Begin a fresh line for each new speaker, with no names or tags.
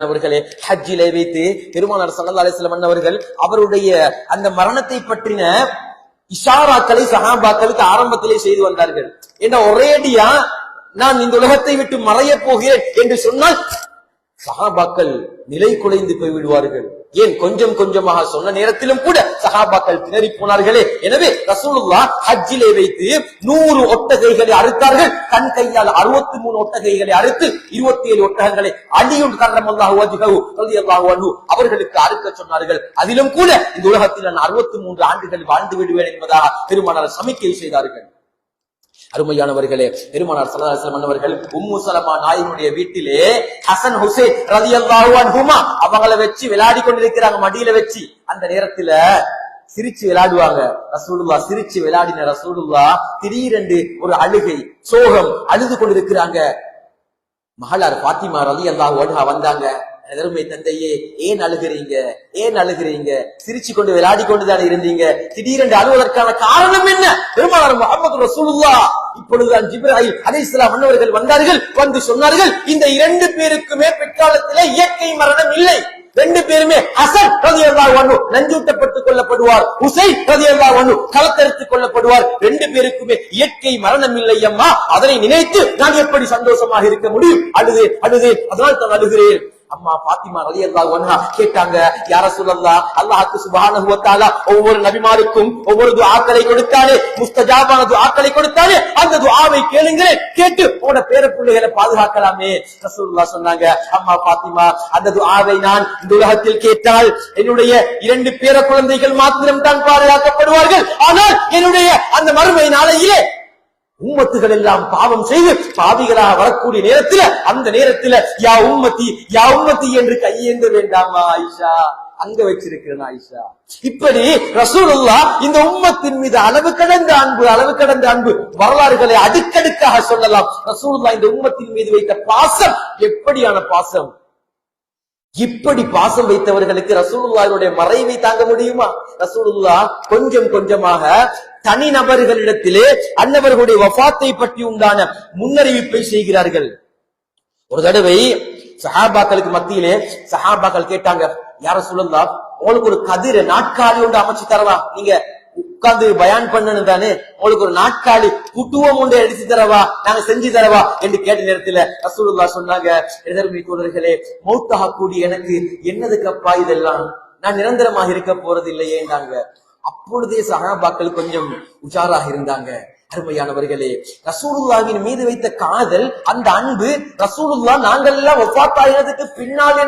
அவர்களே ஹஜ்ஜிலே வைத்து பெருமானார் சல்லா அலிஸ்லம் அவர்கள் அவருடைய அந்த மரணத்தை பற்றின இஷாராக்களை சஹாபாக்களுக்கு ஆரம்பத்திலே செய்து வந்தார்கள். என்ற ஒரேடியா நான் இந்த உலகத்தை விட்டு மறையப் போகிறேன் என்று சொன்னால் சஹாபாக்கள் நிலை குலைந்து போய் விடுவார்கள் ஏன் கொஞ்சம் கொஞ்சமாக சொன்ன நேரத்திலும் கூட சஹாபாக்கள் திணறி போனார்களே. எனவே ரசூலுல்லா ஹஜ்ஜிலே வைத்து நூறு ஒட்டகைகளை அறுத்தார்கள். கண் கையால் அறுபத்தி மூணு ஒட்டகைகளை அறுத்து இருபத்தி ஏழு ஒட்டகங்களை அடியுள் கரமல்லாஹு அவர்களுக்கு அறுக்க சொன்னார்கள். அதிலும் கூட இந்த உலகத்தில் நான் அறுபத்தி மூன்று ஆண்டுகள் வாழ்ந்து விடுவேன் என்பதாக பெருமானார் சமிக்கை செய்தார்கள். அருமையானவர்களே பெருமானார் சல்லாஹம் அவர்கள் உம்மு சலமா நாயினுடைய வீட்டிலே ஹசன் ஹுசேன் ரதி அல்லாஹுமா அவங்கள வச்சு விளையாடி கொண்டிருக்கிறாங்க மடியில வச்சு. அந்த நேரத்துல சிரிச்சு விளையாடுவாங்க. ரசூலுல்லா சிரிச்சு விளையாடின ரசூலுல்லா திடீரென்று ஒரு அழுகை சோகம் அழுது கொண்டிருக்கிறாங்க. மகளார் பாத்திமா ரதி அல்லாஹ் வந்தாங்க. எதருமை தந்தையே ஏன் அழுகிறீங்க? ஏன் அழுகிறீங்க? சிரிச்சு கொண்டு விளையாடி கொண்டுதான் இருந்தீங்க. திடீரென்று அழுவதற்கான காரணம் என்ன? பெருமானார் முகமது ரசூலுல்லா இப்பொழுதுதான் ஜிப்ராஹிம் அலைஹிஸ்ஸலாம் மன்னவர்கள் வந்தார்கள் வந்து சொன்னார்கள் இந்த இரண்டு பேருக்குமே பிற்காலத்திலே இயற்கை மரணம் இல்லை. ரெண்டு பேருமே ஹசன் ரதியல்லாஹு ஒண்ணு நஞ்சூட்டப்பட்டுக் கொள்ளப்படுவார் உசை ரதியல்லாஹு ஒண்ணு களத்தெடுத்துக் கொள்ளப்படுவார் ரெண்டு பேருக்குமே இயற்கை மரணம் இல்லை அம்மா. அதனை நினைத்து நான் எப்படி சந்தோஷமாக இருக்க முடியும்? அழுது அழுது அதனால் தான் அழுகிறேன். அம்மா பாத்திமா ரலி ஒன்னா கேட்டாங்க யார சொல்லல்லா அல்லாஹுக்கு சுபஹானஹு ஒவ்வொரு நபிமாருக்கும் ஒவ்வொரு துஆக்களை கொடுத்தாலே முஸ்தஜாபான துஆக்களை கொடுத்தாலே அந்த துஆவை கேளுங்களேன் கேட்டு உங்களோட பேர பிள்ளைகளை பாதுகாக்கலாமே. ரசூலுல்லாஹ் சொன்னாங்க அம்மா பாத்திமா அந்த துஆவை நான் இந்த உலகத்தில் கேட்டால் என்னுடைய இரண்டு பேர குழந்தைகள் மாத்திரம் தான் பாதுகாக்கப்படுவார்கள். ஆனால் என்னுடைய அந்த மறுமை நாளையிலே உம்மத்துகள் எல்லாம் பாவம் செய்து பாவிகளாக வரக்கூடிய நேரத்துல அந்த நேரத்துல யா உம்மத்தி யா உம்மத்தி என்று கையேந்த வேண்டாமா ஆயிஷா அங்க வச்சிருக்கிறேன் ஆயிஷா இப்படி ரசூலுல்லா இந்த உம்மத்தின் மீது அளவு கடந்த அன்பு அளவு கடந்த அன்பு வரலாறுகளை அடுக்கடுக்காக சொல்லலாம். ரசூலுல்லா இந்த உம்மத்தின் மீது வைத்த பாசம் எப்படியான பாசம்? இப்படி பாசம் வைத்தவர்களுக்கு ரசூலுல்லாவுடைய மறைவை தாங்க முடியுமா? ரசூலுல்லா கொஞ்சம் கொஞ்சமாக தனி நபர்களிடத்திலே அன்னவர்களுடைய வஃபாத்தை பற்றி உண்டான முன்னறிவிப்பை செய்கிறார்கள். ஒரு தடவை சஹாபாக்களுக்கு மத்தியிலே சஹாபாக்கள் கேட்டாங்க யார சொல்லலா உங்களுக்கு ஒரு கதிர நாட்காலி ஒன்று அமைச்சு தரவா? நீங்க உட்கார்ந்து பயான் பண்ணணும் தானே? உங்களுக்கு ஒரு நாட்காலி குட்டுவம் ஒன்று எடுத்து தரவா? நாங்க செஞ்சு தரவா? என்று கேட்ட நேரத்துல ரசூலுல்லா சொன்னாங்க எதிர்மை தோழர்களே மௌத்தாக கூடி எனக்கு என்னதுக்கப்பா இதெல்லாம்? நான் நிரந்தரமாக இருக்க போறது இல்லையேண்டாங்க அப்பொழுதே சகாபாக்கள் கொஞ்சம் உஷாராக இருந்தாங்க. அருமையானவர்களே ரசூலுல்லாவின் மீது வைத்த காதல் அந்த அன்பு ரசூலுல்லா நாங்கள் எல்லாம் ஒப்பாத்தாயிரத்துக்கு பின்னால் என்ன